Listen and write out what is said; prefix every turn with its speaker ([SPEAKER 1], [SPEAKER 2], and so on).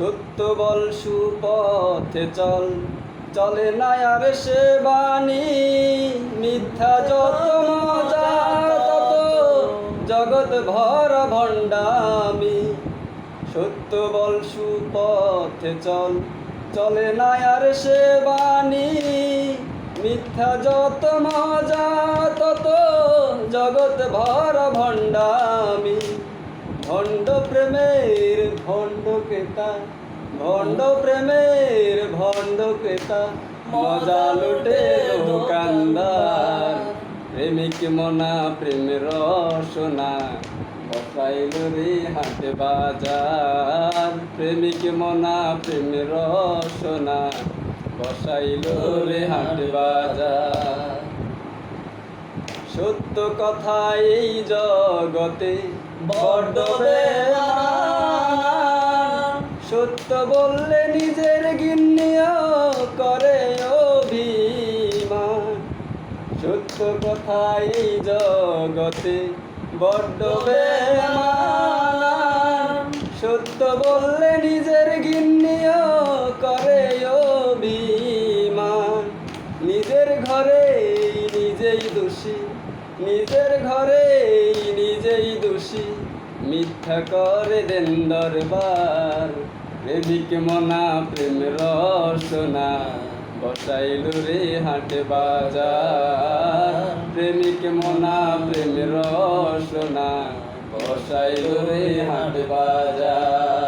[SPEAKER 1] সত্য বল, সুপথে চল। চলে না আর সে বাণী, মিথ্যা যত মজা, তত জগৎ ভর ভণ্ডামি। সত্য বল, সুপথে চল। চলে না আর সে বাণী, মিথ্যা যত মজা, তত জগৎ ভর ভণ্ডামি। ভণ্ড প্রেমের ভণ্ড ভণ্ড প্রেমের ভণ্ড মজা লুটে দোকানদার প্রেমিক মনা, প্রেমের রসনা বসাইল রে হাটে বাজার, প্রেমিক মনা, প্রেমের রসনা বসাইল রে বাজার। সত্য কথা এই জগতে, বড্ড সত্য বললে নিজের গিন্নিও করে অভিমান। সত্য কথা এই জগতে বড্ড। সত্য বললে নিজের গিন্নিও করে অভিমান। নিজের ঘরে নিজেই দোষী, নিজের ঘরে নিজেই দোষী। মিথ্যা করে দেন দরবার। প্রেমিক মনা প্রেম রসনা বসাইল রে হাটে বাজার। প্রেমিক মনা প্রেম রসনা বসাইল রে হাটে বাজার।